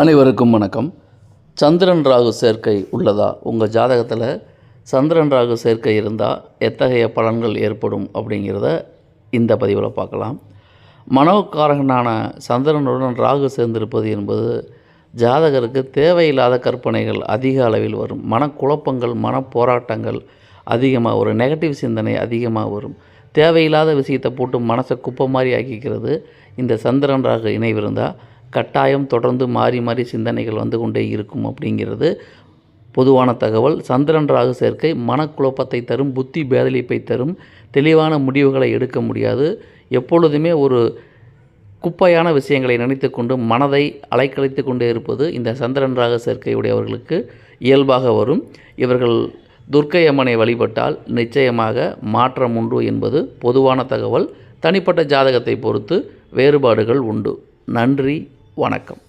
அனைவருக்கும் வணக்கம். சந்திரன் ராகு சேர்க்கை உள்ளதா? உங்கள் ஜாதகத்தில் சந்திரன் ராகு சேர்க்கை இருந்தால் எத்தகைய பலன்கள் ஏற்படும் அப்படிங்கிறத இந்த பதிவில் பார்க்கலாம். மனோக்காரகனான சந்திரனுடன் ராகு சேர்ந்திருப்பது என்பது ஜாதகருக்கு தேவையில்லாத கற்பனைகள் அதிக அளவில் வரும். மனக்குழப்பங்கள் மனப்போராட்டங்கள் அதிகமாக வரும். நெகட்டிவ் சிந்தனை அதிகமாக வரும். தேவையில்லாத விஷயத்தை போட்டு மனசை குப்பை மாதிரி ஆக்கிக்கிறது. இந்த சந்திரன் ராகு இணைவிருந்தால் கட்டாயம் தொடர்ந்து மாறி மாறி சிந்தனைகள் வந்து கொண்டே இருக்கும் அப்படிங்கிறது பொதுவான தகவல். சந்திரன் ராகு சேர்க்கை மனக்குழப்பத்தை தரும் புத்தி பேதலிப்பை தரும் தெளிவான முடிவுகளை எடுக்க முடியாது. எப்பொழுதுமே ஒரு குப்பையான விஷயங்களை நினைத்து கொண்டு மனதை அலைக்கழித்து கொண்டே இருப்பது இந்த சந்திரன் ராக சேர்க்கையுடையவர்களுக்கு இயல்பாக வரும். இவர்கள் துர்க்கை அம்மனை வழிபட்டால் நிச்சயமாக மாற்றம் உண்டு என்பது பொதுவான தகவல். தனிப்பட்ட ஜாதகத்தை பொறுத்து வேறுபாடுகள் உண்டு. நன்றி. வணக்கம்.